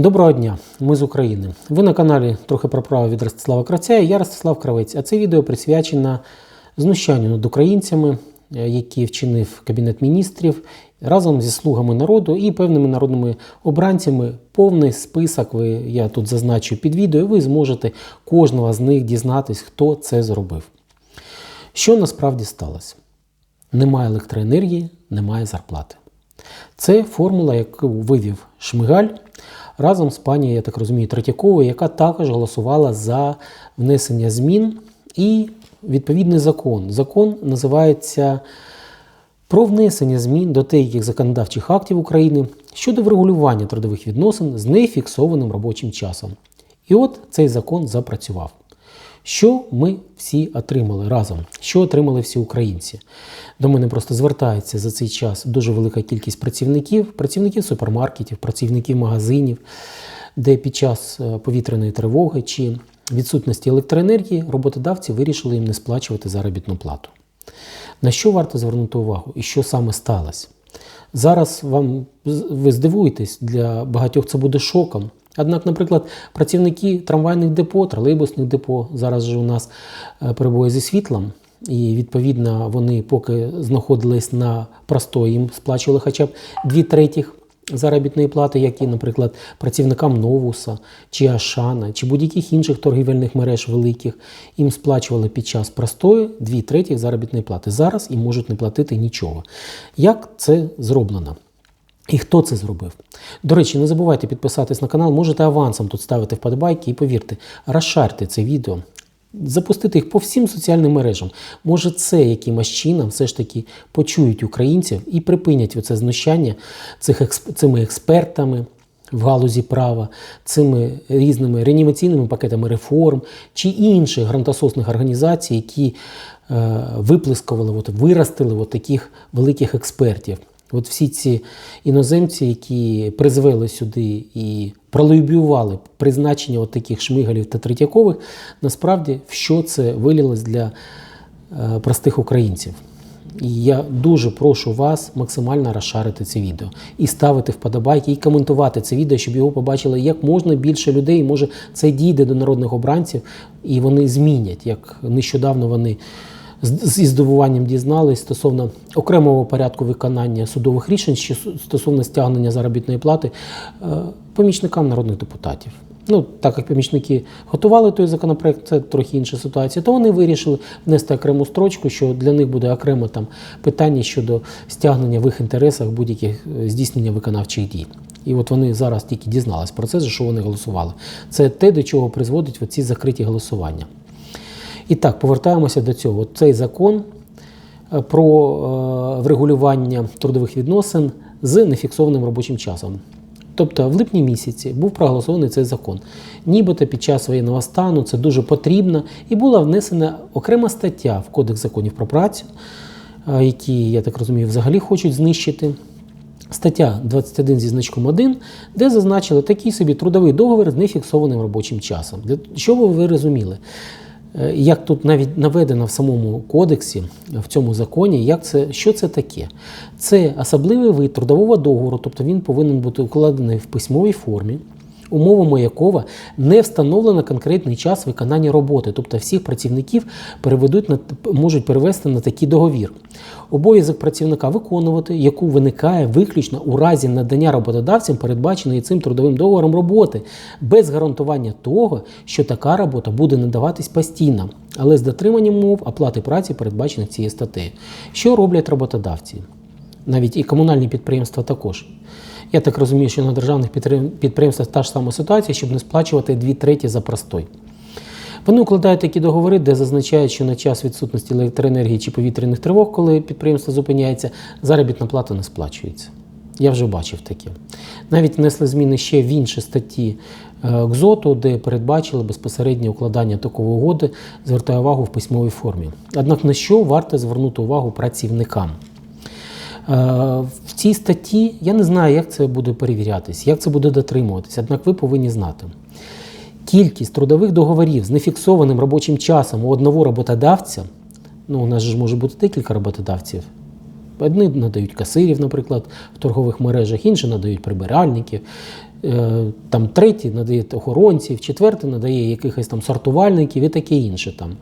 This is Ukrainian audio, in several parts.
Доброго дня, ми з України. Ви на каналі трохи про право від Ростислава Кравця і я Ростислав Кравець. А це відео присвячено знущанню над українцями, е, які вчинив Кабінет міністрів разом зі слугами народу і певними народними обранцями. Повний список ви я тут зазначу під відео. і Ви зможете кожного з них дізнатись, хто це зробив. Що насправді сталося? Немає електроенергії, немає зарплати. Це формула, яку вивів Шмигаль разом з пані, я так розумію, Третьяковою, яка також голосувала за внесення змін і відповідний закон. Закон називається про внесення змін до деяких законодавчих актів України щодо врегулювання трудових відносин з нефіксованим робочим часом. І от цей закон запрацював. Що ми всі отримали разом? Що отримали всі українці? До мене просто звертається за цей час дуже велика кількість працівників, працівників супермаркетів, працівників магазинів, де під час е, повітряної тривоги чи відсутності електроенергії роботодавці вирішили їм не сплачувати заробітну плату. На що варто звернути увагу і що саме сталося? Зараз вам ви здивуєтесь, для багатьох це буде шоком. Однак, наприклад, працівники трамвайних депо, тролейбусних депо зараз же у нас перебої зі світлом, і відповідно вони поки знаходились на простої, їм сплачували хоча б дві третіх заробітної плати, як і, наприклад, працівникам Новуса чи Ашана, чи будь-яких інших торгівельних мереж великих, їм сплачували під час простої дві третіх заробітної плати. Зараз їм можуть не платити нічого. Як це зроблено? І хто це зробив? До речі, не забувайте підписатись на канал, можете авансом тут ставити вподобайки і повірте, розшарте це відео, запустити їх по всім соціальним мережам. Може, це якимось чином все ж таки почують українців і припинять оце знущання цих експ... цими експертами. В галузі права, цими різними реанімаційними пакетами реформ чи інших грантососних організацій, які е, виплескували, от, виростили от таких великих експертів. От всі ці іноземці, які призвели сюди і пролобіювали призначення от таких шмигалів та третьякових, насправді в що це вилілось для е, простих українців. І я дуже прошу вас максимально розшарити це відео і ставити вподобайки, і коментувати це відео, щоб його побачили як можна більше людей. Може, це дійде до народних обранців, і вони змінять, як нещодавно вони зі здивуванням дізнались стосовно окремого порядку виконання судових рішень що стосовно стягнення заробітної плати е, помічникам народних депутатів. Ну, так як помічники готували той законопроект, це трохи інша ситуація, то вони вирішили внести окрему строчку, що для них буде окремо там питання щодо стягнення в їх інтересах будь-яких е, здійснення виконавчих дій. І от вони зараз тільки дізнались про це, за що вони голосували. Це те, до чого призводить оці закриті голосування. І так, повертаємося до цього. Цей закон е, про е, врегулювання трудових відносин з нефіксованим робочим часом. Тобто в липні місяці був проголосований цей закон. Нібито під час воєнного стану це дуже потрібно, і була внесена окрема стаття в Кодекс законів про працю, е, які, я так розумію, взагалі хочуть знищити. Стаття 21 зі значком 1, де зазначили такий собі трудовий договір з нефіксованим робочим часом. Що ви розуміли? Е, як тут навіть наведено в самому кодексі, в цьому законі, як це, що це таке? Це особливий вид трудового договору, тобто він повинен бути укладений в письмовій формі, умовами якого не встановлено конкретний час виконання роботи, тобто всіх працівників переведуть на можуть перевести на такий договір. Обов'язок працівника виконувати, яку виникає виключно у разі надання роботодавцям передбаченої цим трудовим договором роботи, без гарантування того, що така робота буде надаватись постійно, але з дотриманням мов оплати праці, передбачених цією статтею. Що роблять роботодавці? Навіть і комунальні підприємства також. Я так розумію, що на державних підприємствах та ж сама ситуація, щоб не сплачувати дві треті за простой. Вони укладають такі договори, де зазначають, що на час відсутності електроенергії чи повітряних тривог, коли підприємство зупиняється, заробітна плата не сплачується. Я вже бачив таке. Навіть внесли зміни ще в інші статті е, КЗОТу, де передбачили безпосереднє укладання такої угоди, звертає увагу в письмовій формі. Однак на що варто звернути увагу працівникам? Цій статті я не знаю, як це буде перевірятись, як це буде дотримуватися, однак ви повинні знати. Кількість трудових договорів з нефіксованим робочим часом у одного роботодавця, ну у нас ж може бути декілька роботодавців, Одні надають касирів, наприклад, в торгових мережах, інші надають прибиральників, е, там третій надає охоронців, четвертий надає якихось там сортувальників і таке інше. Там,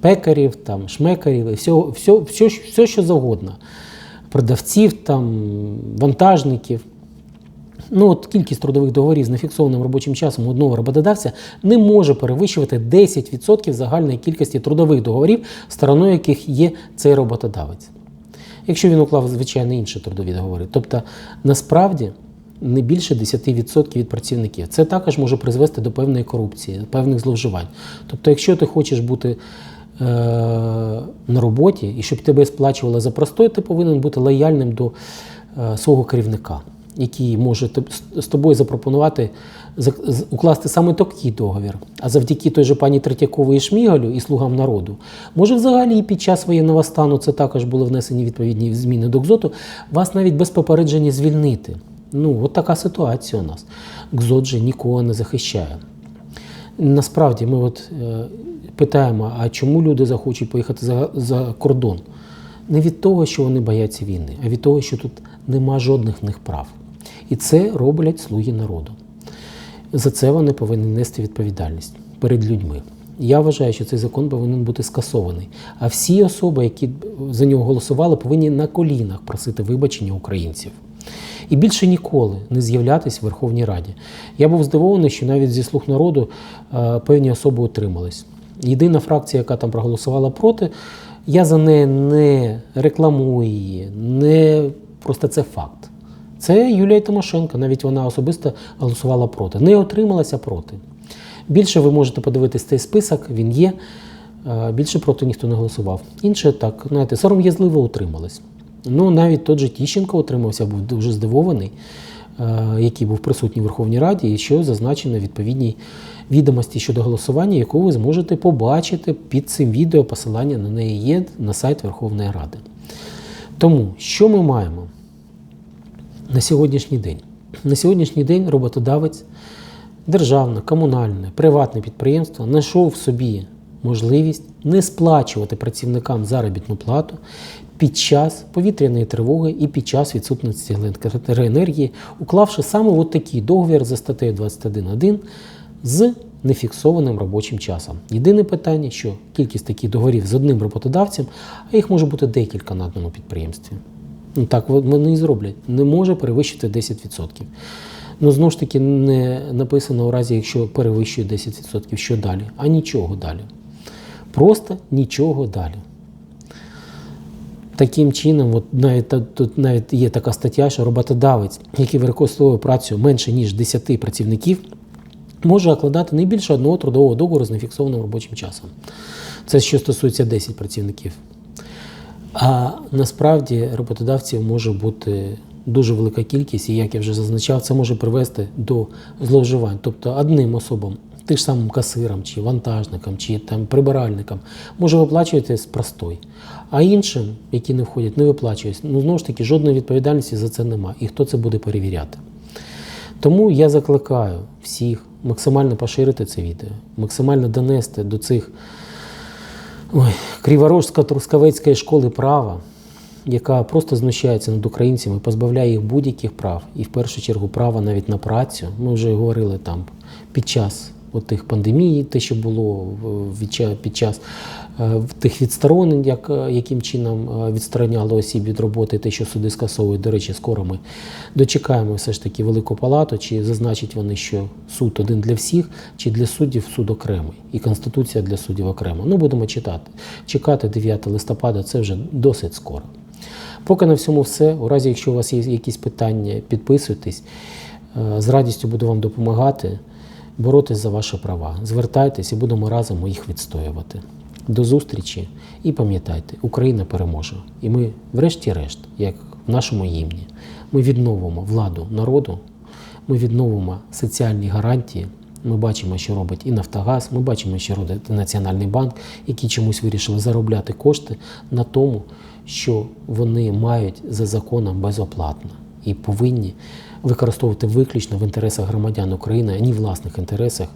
пекарів, там, шмекарів, і все, все, все, все, що завгодно. Продавців, там, вантажників. Ну, от кількість трудових договорів з нефіксованим робочим часом одного роботодавця не може перевищувати 10% загальної кількості трудових договорів, стороною яких є цей роботодавець. Якщо він уклав, звичайно, інші трудові договори. Тобто, насправді, не більше 10% від працівників. Це також може призвести до певної корупції, певних зловживань. Тобто, якщо ти хочеш бути на роботі і щоб тебе сплачували за простой, ти повинен бути лояльним до е, свого керівника, який може з- тобою запропонувати укласти саме такий договір. А завдяки той же пані Третьяковій Шмігалю і слугам народу, може взагалі і під час воєнного стану це також були внесені відповідні зміни до КЗОТу, вас навіть без попередження звільнити. Ну, от така ситуація у нас. КЗОТ же нікого не захищає. Насправді ми от, е, питаємо, а чому люди захочуть поїхати за, за кордон? Не від того, що вони бояться війни, а від того, що тут нема жодних в них прав. І це роблять слуги народу. За це вони повинні нести відповідальність перед людьми. Я вважаю, що цей закон повинен бути скасований. А всі особи, які за нього голосували, повинні на колінах просити вибачення українців. І більше ніколи не з'являтися в Верховній Раді. Я був здивований, що навіть зі слуг народу е, певні особи утримались. Єдина фракція, яка там проголосувала проти, я за неї не рекламую її, не просто це факт. Це Юлія Тимошенко, навіть вона особисто голосувала проти. Не отрималася проти. Більше ви можете подивитись цей список, він є. Е, Більше проти ніхто не голосував. Інше так, знаєте, сором'язливо утримались. Ну, навіть тот же Тіщенко утримався, був дуже здивований, е, який був присутній в Верховній Раді, і що зазначено відповідній відомості щодо голосування, яку ви зможете побачити під цим відео. Посилання на неї є на сайт Верховної Ради. Тому що ми маємо? на сьогоднішній день. На сьогоднішній день роботодавець, державне, комунальне, приватне підприємство знайшов в собі можливість не сплачувати працівникам заробітну плату під час повітряної тривоги і під час відсутності електроенергії, уклавши саме от такий договір за статтею 21.1 з нефіксованим робочим часом. Єдине питання, що кількість таких договорів з одним роботодавцем, а їх може бути декілька на одному підприємстві. Ну так вони і зроблять. Не може перевищити 10%. Ну, знову ж таки, не написано у разі, якщо перевищує 10%, що далі, а нічого далі. Просто нічого далі. Таким чином, от навіть тут навіть є така стаття, що роботодавець, який використовує працю менше ніж 10 працівників, може укладати не більше одного трудового договору з нефіксованим робочим часом. Це що стосується 10 працівників. А насправді роботодавців може бути дуже велика кількість, і як я вже зазначав, це може привести до зловживань. Тобто одним особам, тим ж самим касирам, чи вантажникам, чи там прибиральникам, може виплачуватись простой, а іншим, які не входять, не виплачується. Ну знову ж таки, жодної відповідальності за це немає. І хто це буде перевіряти? Тому я закликаю всіх максимально поширити це відео, максимально донести до цих ой, Криворожсько-Трускавецької школи права, яка просто знущається над українцями, позбавляє їх будь-яких прав, і в першу чергу права навіть на працю. Ми вже говорили там під час тих пандемій, те, що було під час е, тих відсторонень, як, е, яким чином е, відстороняли осіб від роботи, те, що суди скасовують. До речі, скоро ми дочекаємо все ж таки велику палату, чи зазначать вони, що суд один для всіх, чи для суддів суд окремий, і Конституція для суддів окрема. Ну, будемо читати. Чекати 9 листопада це вже досить скоро. Поки на всьому все. У разі, якщо у вас є якісь питання, підписуйтесь. З радістю буду вам допомагати боротись за ваші права. Звертайтесь і будемо разом їх відстоювати. До зустрічі і пам'ятайте, Україна переможе. І ми, врешті-решт, як в нашому гімні, ми відновимо владу народу, ми відновимо соціальні гарантії. Ми бачимо, що робить і Нафтогаз, ми бачимо, що робить Національний банк, які чомусь вирішили заробляти кошти на тому, що вони мають за законом безоплатно і повинні використовувати виключно в інтересах громадян України, а не в власних інтересах,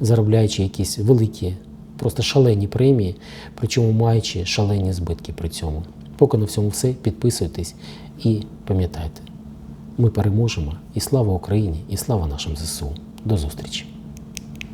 заробляючи якісь великі, просто шалені премії, причому маючи шалені збитки при цьому. Поки на всьому все, підписуйтесь і пам'ятайте, ми переможемо. І слава Україні, і слава нашим ЗСУ. До зустрічі!